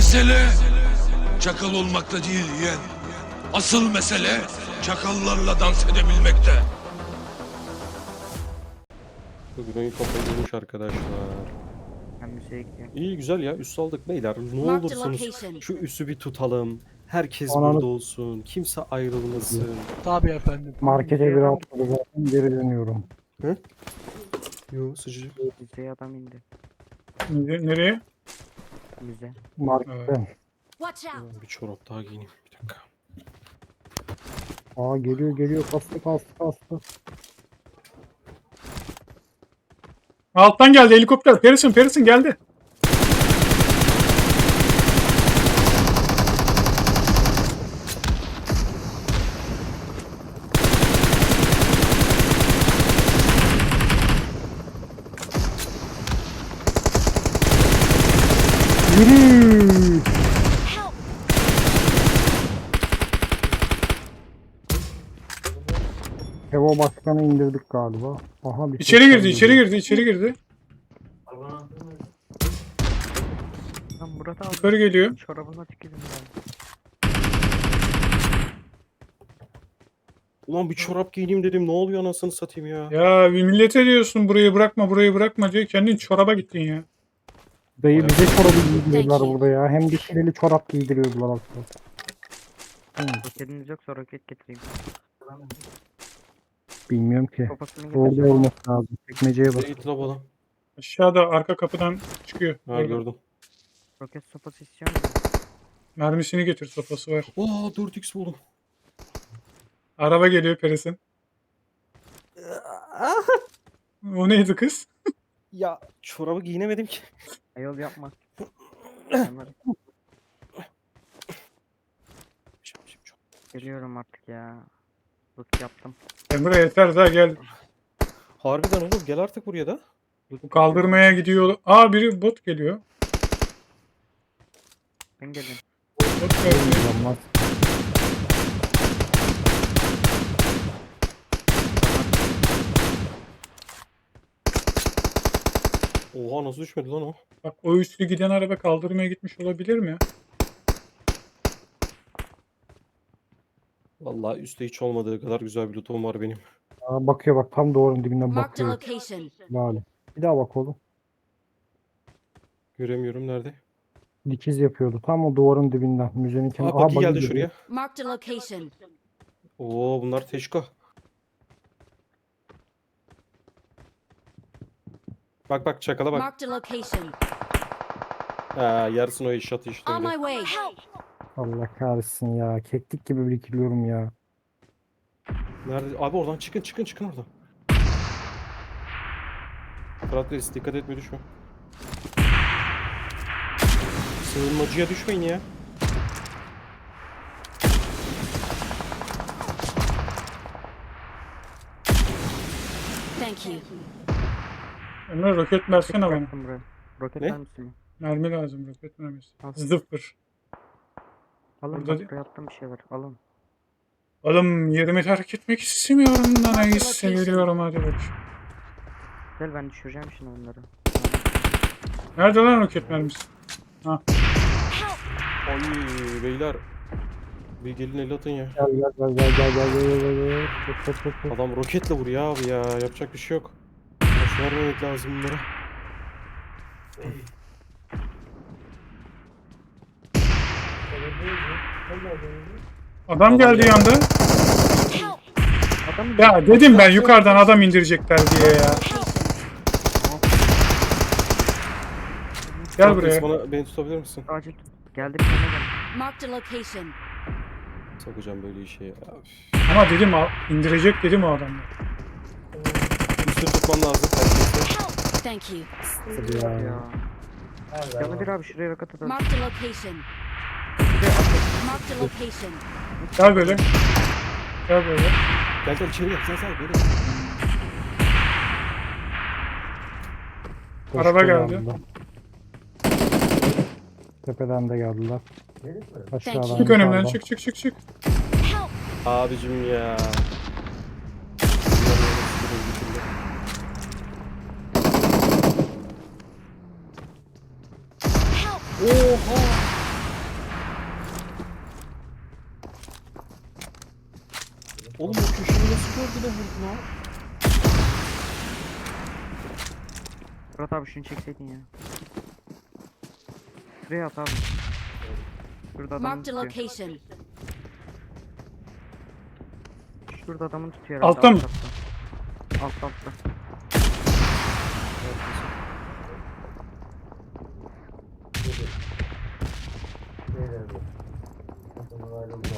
Mesele çakal olmakta değil yeğen. Asıl mesele çakallarla dans edebilmekte. Bugün oyun kafayı bulmuş arkadaşlar. Ben gidiyorum. İyi güzel ya üst aldık beyler. Ne Marked olursunuz location. şu üssü bir tutalım. Herkes Ananı- burada olsun. Kimse ayrılmasın. Tabii efendim. Markete bir atladı zaten geri dönüyorum. Yo sıcacık. Müzeye adam indi. Nere- Nereye? Watch out! Bir çorap daha giyineyim. Bir dakika. Aa geliyor geliyor kastı kastı kastı. Alttan geldi helikopter. Perisin Perisin geldi. Evo başkanı indirdik galiba. Aha bir İçeri girdi, içeri girdi, içeri girdi. Lan Murat abi. Yukarı geliyor. Çorabına tükürdüm ben. Ulan bir çorap giyineyim dedim. Ne oluyor anasını satayım ya. Ya bir millete diyorsun burayı bırakma, burayı bırakma diyor. Kendin çoraba gittin ya. Dayı bize çorabı giydiriyorlar burada ya. Hem de şireli çorap giydiriyorlar aslında. Roketiniz yoksa roket getireyim. Bilmiyorum ki. Kafasını Orada getireceğim. olması lazım. Çekmeceye bak. Nereye gitti la bu adam? Aşağıda arka kapıdan çıkıyor. Ha gördüm. Roket sopası istiyor musun? Mermisini getir, sopası var. Oo 4x buldum. Araba geliyor Perisin. O neydi kız? Ya çorabı giyinemedim ki. Ayol yapma. Ömer, Geliyorum artık ya. Loot yaptım. Emre yeter daha gel. Harbiden oğlum gel artık buraya da. Bu kaldırmaya gidiyor. Aa biri bot geliyor. Ben geldim. Bot geldi. Oha nasıl düşmedi lan o? Bak o üstlü giden araba kaldırmaya gitmiş olabilir mi? Vallahi üstte hiç olmadığı kadar güzel bir lootum var benim. Aa, bakıyor bak tam doğrunun dibinden Marked a bakıyor. location. Lale. Bir daha bak oğlum. Göremiyorum nerede. Dikiz yapıyordu. Tam o duvarın dibinden. Müzenin kenarı. Aa Baki bagi geldi şuraya. Marked a location. Oo bunlar teşko. Bak bak çakala bak. Marked a location. Ha yarısını o işte On my way. Help! Allah kahretsin ya. Keklik gibi birikiliyorum ya. Nerede? Abi oradan çıkın çıkın çıkın oradan. Fırat Reis dikkat etme düşme. Sığınmacıya düşmeyin ya. Thank you. Emre roket versene bana. Buraya. Roket Ne? misin? Mermi lazım roket mermisi. Zıfır. Alın Burada bak buraya attım bir şey var. Alın. Oğlum yerimi terk etmek istemiyorum neyse location. geliyorum hadi bak. Gel ben düşüreceğim şimdi onları. Nerede lan roket mermisi? Help! Ay beyler. Bir gelin el atın ya. Gel gel gel gel gel gel gel gel gel. Hop, hop, hop, hop. Adam roketle vuruyor abi ya. Yapacak bir şey yok. Boş vermemek lazım bunlara. Adam geldi! Adam Ya dedim ben yukarıdan adam indirecekler diye ya. Gel buraya. Bana, beni tutabilir misin? acil tut. Geldi bir tane geldi. Marked a location. Sokacağım böyle işe ya. Ama dedim indirecek dedim o adamlar. Üstünü tutmam lazım. Thank you. Hadi ya. Ya. Canı bir abi şuraya roket atalım. Marked a location. Marked a location. Gel böyle. Gel böyle. Gel gel içeri gel. Gel gel böyle. Araba Koştu geldi. yanında. Tepeden de geldiler. Aşağıdan. Çık önümden yukarıdan. çık çık çık çık. Help! Abicim ya. Help! Gördü de vurdu lan. Murat abi şunu çekseydin ya. Şuraya at abi. Şurada adamı Marked a tutuyor. location. Şurada adamın tutuyor Altta herhalde, mı? Alt altta. Alt altta.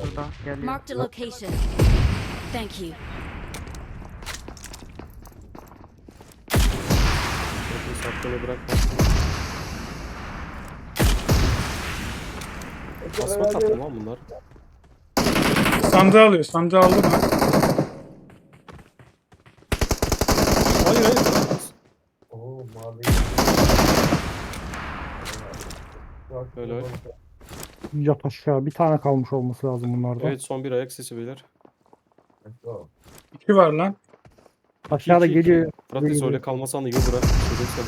Şurada geliyor. Marked a location. Thank you. Hakkını bırakma. Asma kaplı lan bunlar. Sandığı alıyor. Sandığı aldı mı? Hayır hayır. Helal. Yat aşağı. Bir tane kalmış olması lazım bunlarda. Evet son bir ayak sesi beyler. İki var lan. Aşağıda İki, iki. geliyor. Fırat neyse öyle kalmasan da iyi bırak. Şöyle sen.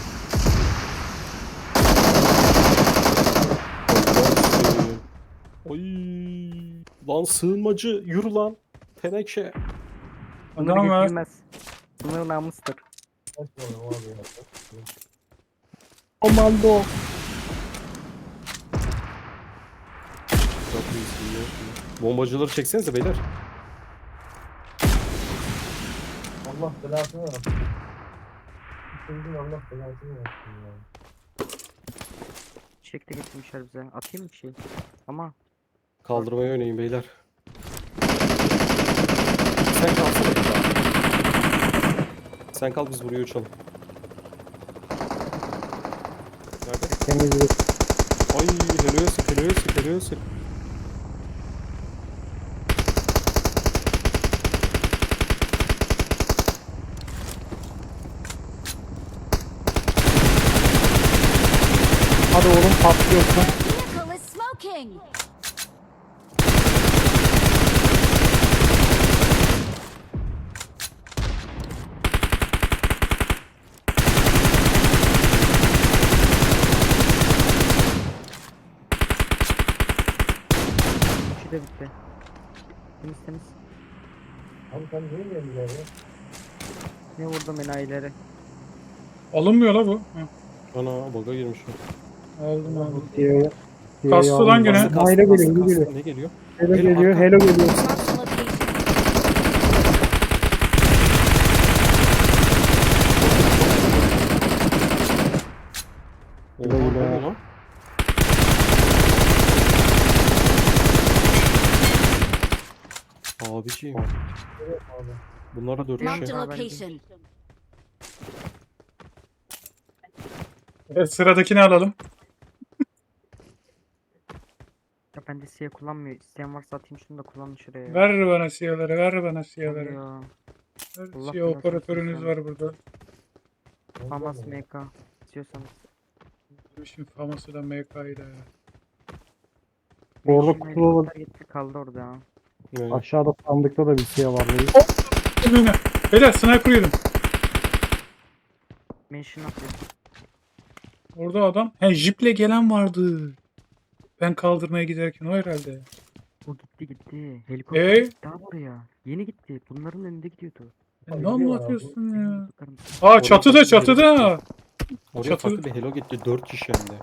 Oy. Lan sığınmacı yürü lan. Teneke. Bunları geçilmez. Bunlar namustur. Komando. Bombacıları çeksenize beyler. Allah belasını versin. Bütün Allah belasını versin ya. Çekti getirmişler bize. Atayım mı bir şey? Ama Kaldırmaya oynayın beyler. Sen daha. Sen kal biz buraya uçalım. Nerede? Temizlik. Ay helal olsun helal olsun helal olsun. Hadi oğlum patlıyorsun. Üçü de bitti. Temiz temiz. Abi sen niye geldin ya? Ne vurdum enayileri. Alınmıyor la bu. Hı, Ana baga girmiş. Aldım. Diye, diye Kastı lan gene. Kastı, Ha, Helo kastı, geliyor, kastı. geliyor. Ne geliyor? Helo geliyor, helo geliyor. Lan? Abiciğim. Bunlara dört Marked a location. Evet, sıradakini alalım. Ya ben de siyah kullanmıyor. İsteyen varsa atayım şunu da kullanın şuraya. ya. Ver bana siyaları. Ver bana Hadi siyaları. ya. Ver, Allah Siyah belasını operatörünüz versin. var burada. Famas MK. İstiyorsanız. Şimdi faması da MK'ydı ya. Orada Menşin'e kutu var. helikopter gitti kaldı orada ya. Evet. Aşağıda sandıkta da bir şey var. reis. Beyler, Beyler sniper yedim. Mention atıyor. Orada adam. He jiple gelen vardı. Ben kaldırmaya giderken o herhalde. O gitti gitti. Helikopter Ee? gitti daha oraya. Yeni gitti. Bunların önünde gidiyordu. Ya ne anlatıyorsun ya? Bakarım. Aa çatıda çatıda. Oraya Çatı- farklı bir helo gitti. Dört kişi hem de.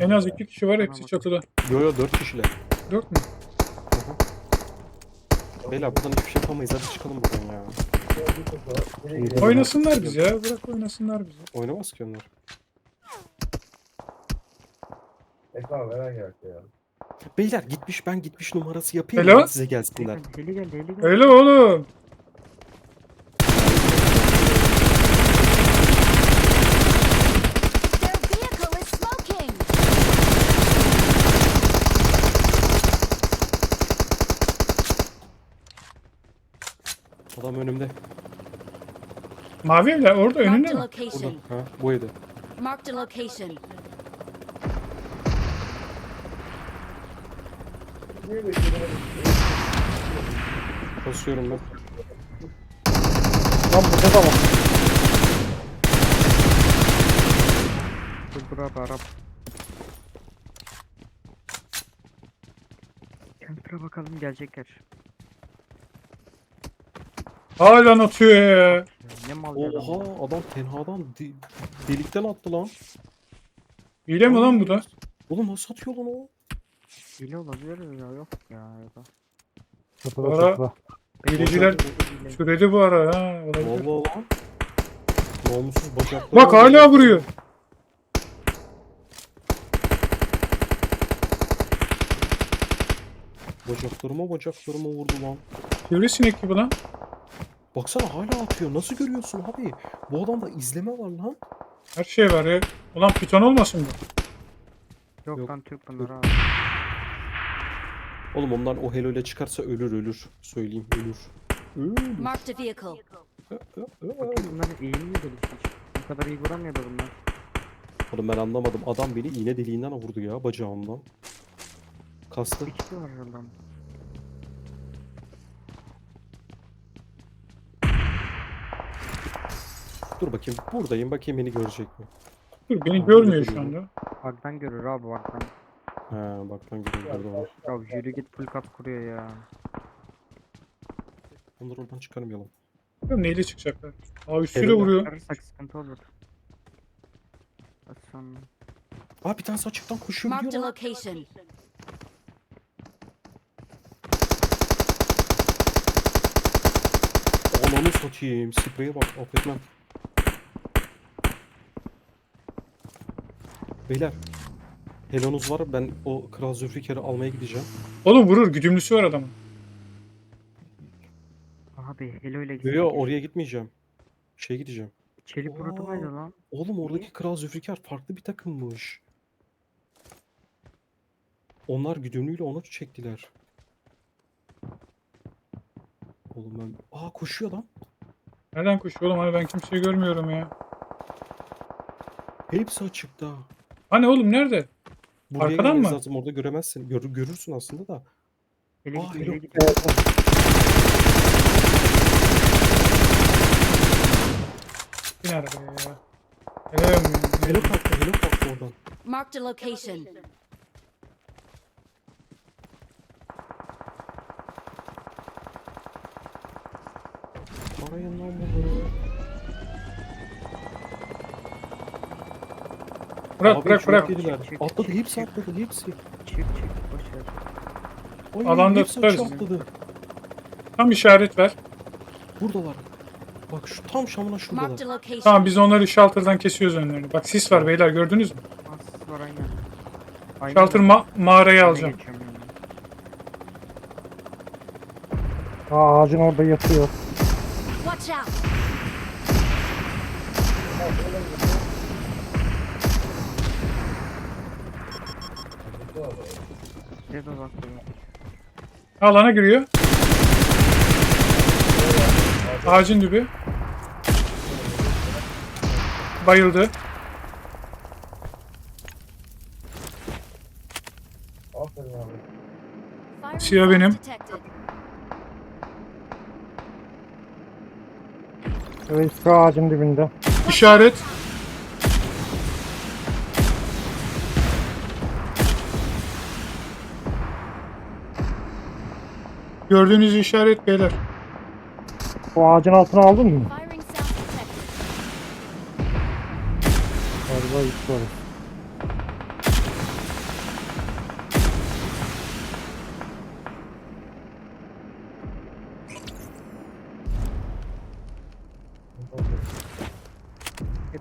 En az iki kişi var hepsi çatıda. Yo yo dört kişiler. Dört mü? Beyler buradan hiçbir şey yapamayız. Hadi çıkalım buradan ya. Oynasınlar bizi ya. Bırak oynasınlar bizi. Oynamaz ki onlar. Ekran veren geldi ya. Beyler gitmiş ben gitmiş numarası yapayım Hello? size gelsinler. Heli geldi, heli geldi. Öyle oğlum. Adam önümde. Mavi evler orada önünde Marked a mi? location. Burada. Ha bu evde. Marked a location. Basıyorum ben. Lan burada da var. Dur abi Arap. Bakalım gelecekler. Hala atıyor ya. Ne mal. Oha adam tenhadan de- delikten attı lan. Hile mi lan bu da? Oğlum nasıl atıyor lan o? Hile olabilir ya yok ya ya da. Çatıda Ara- çatıda. Hileciler Hile. türedi bu ara ha. Olabilir. Vallahi lan. Namussuz bacakları. Bak hala vuruyor. Bacaklarıma bacaklarıma vurdu lan. Sivrisinek gibi lan. Baksana hala atıyor. Nasıl görüyorsun abi? Bu adamda izleme var lan. Her şey var ya. Ulan piton olmasın bu? Yok, Yok, lan Türk bunlar abi. Oğlum onlar o Helo ile çıkarsa ölür ölür. Söyleyeyim ölür. Ölür. Marked a vehicle. Bakayım bunlar iyi mi gelişmiş? Bu kadar iyi vuramıyordu bunlar. Oğlum ben anlamadım. Adam beni iğne deliğinden vurdu ya bacağımdan. Kastı. Bir kişi var oradan. Dur bakayım. Buradayım. Bakayım beni görecek mi? Dur beni Aa, görmüyor şu anda. Bug'dan görür abi bug'dan. He bak lan görüyorum burada var. Ya yürü git full kat kuruyor ya. Onları oradan çıkarmayalım. Bakalım neyle çıkacaklar. Aa üstüyle Evet. vuruyor. Ararsak sıkıntı olur. Sonra. Aa bir tanesi açıktan koşuyor Marked a gidiyor lan. location. Ananı satayım. Spreye bak. Affetmem. Beyler. Helonuz var. Ben o Kral Zülfikar'ı almaya gideceğim. Oğlum vurur. Güdümlüsü var adamın. Abi Helo ile Yo yo oraya gitmeyeceğim. Şey gideceğim. Çelik vurulmaydı lan. Oğlum oradaki Kral Zülfikar farklı bir takımmış. Onlar güdümlüyle onu çektiler. Oğlum ben... Aa koşuyor lan. Nereden koşuyor oğlum? Hani ben kimseyi görmüyorum ya. Hepsi açıkta. Hani oğlum nerede? Buraya Arkadan gelmeniz mı? lazım. Orada göremezsin. Gör, görürsün aslında da. Hele Aa, Helo. hele git. Bin arabaya ya. Helal? Helo kalktı. Helo kalktı oradan. Marked a location. Arayın lan bunu. Bırak bırak bırak. Atladı. Hepsi atladı. Hepsi. Çık çık boş ver. Ay, Alanda hepsi tutarız. aşağı atladı. Tam işaret ver. Buradalar. Bak şu tam şamına Marked şuradalar. a location. Tamam biz onları shelter'dan kesiyoruz önlerini. Bak sis var beyler gördünüz mü? As var aynen. Aynen Shelter ma mağaraya alacağım. geçiyorum yani. Aa, ağacın orada yatıyor. Watch out. De bakıyorum. Alana giriyor. Ağacın dibi. Bayıldı. Aferin abi. Firing Siyah benim. Evet şu ağacın dibinde. İşaret. Gördüğünüz işaret beyler. O ağacın altına aldın mı? Firing sound detected. Galiba üst var.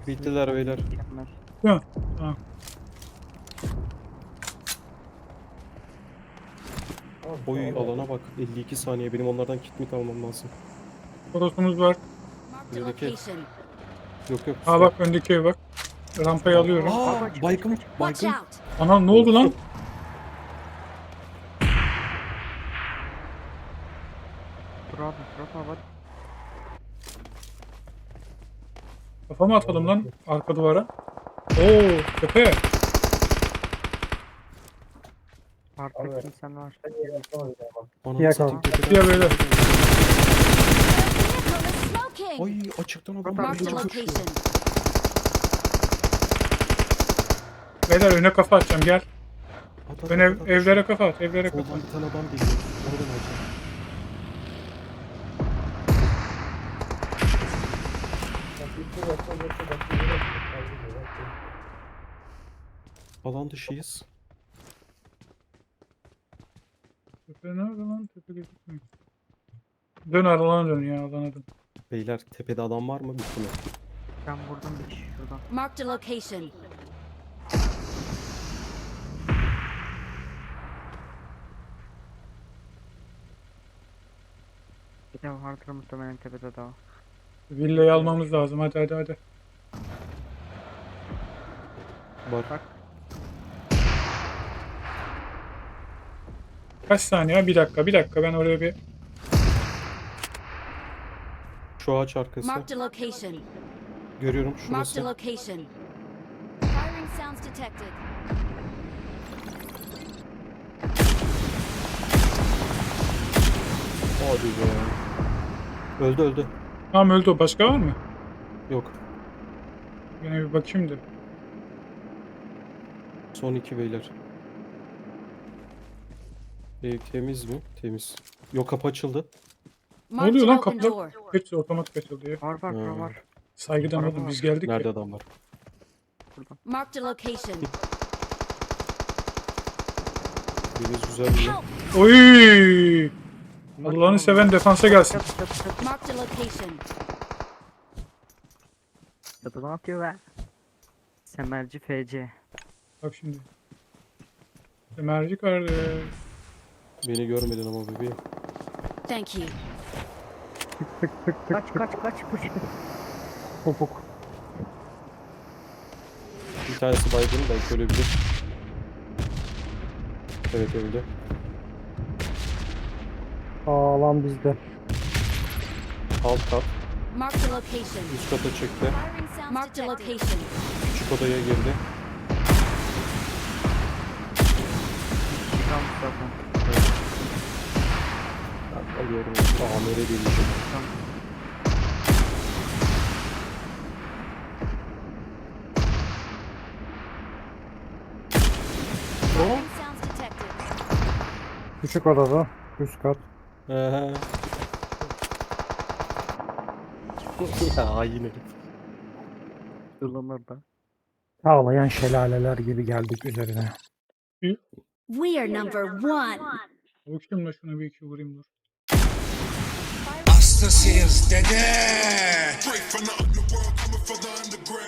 Bittiler beyler. mi? Tamam. Oy alana bak. 52 saniye. Benim onlardan kit almam lazım. Torosumuz var. Buradaki-. Yok yok. Ha bak öndeki ev bak. Rampayı alıyorum. Aa, baygın, baygın. Ana ne oldu lan? Dur abi dur abi. Kafamı atalım lan arka duvara. Oo tepe. Artık Abi. insan var. Beyler. Vehicle is smoking. Ay açıktan adam böyle koşuyor. location. Beyler öne kafa atacağım gel. At, at, Ben at, at. evlere kafa at, evlere kafa Soldan at. bir tane adam geliyor. Oradan alacağım. Bak gitti Tepe nerede lan? Tepe gözükmüyor. Dön alana dön ya alana dön. Beyler tepede adam var mı? Bitti mi? Ben vurdum bir kişi şuradan. Marked a location. Bir de vardır muhtemelen tepede daha. Villayı almamız lazım hadi hadi hadi. Bak. Kaç saniye? Bir dakika bir dakika ben oraya bir Şu ağaç arkası. Marked a location. Görüyorum Marked a şurası. location. Firing sounds detected. Hadi be. Öldü öldü. Tamam öldü o. Başka var mı? Yok. Yine bir bakayım da. Son iki beyler. Ev temiz mi? Temiz. Yok kapı açıldı. Ne oluyor lan door. Hepsi otomatik açıldı ya. Var var var Ha. var. Saygıdan oğlum var. biz geldik Nerede ya. adam var? Marked a location. Deniz güzel? Help! Oy! Allah'ını seven defansa gelsin. Çat çat çat. Marked a location. Çatı ne yapıyor be? Semerci FC. Bak şimdi. Emerci kardeş. Beni görmedin ama bebeğim. Thank you. Kaç kaç kaç kaç. Topuk. Bir tanesi baygın belki ölebilir. Evet öldü. Sağlam bizde. Alt kat. Marked a location. Üst kata çıktı. Marked a location. Küçük odaya girdi. Kalmış zaten. Alıyorum. Amire detected. Küçük odada. Üst kat. Ehe. ya yine. Yıllanır da. Ağlayan şelaleler gibi geldik üzerine. We are number one. Bakayım da şuna bir iki vurayım dur. Straight from the underworld, coming from the underground.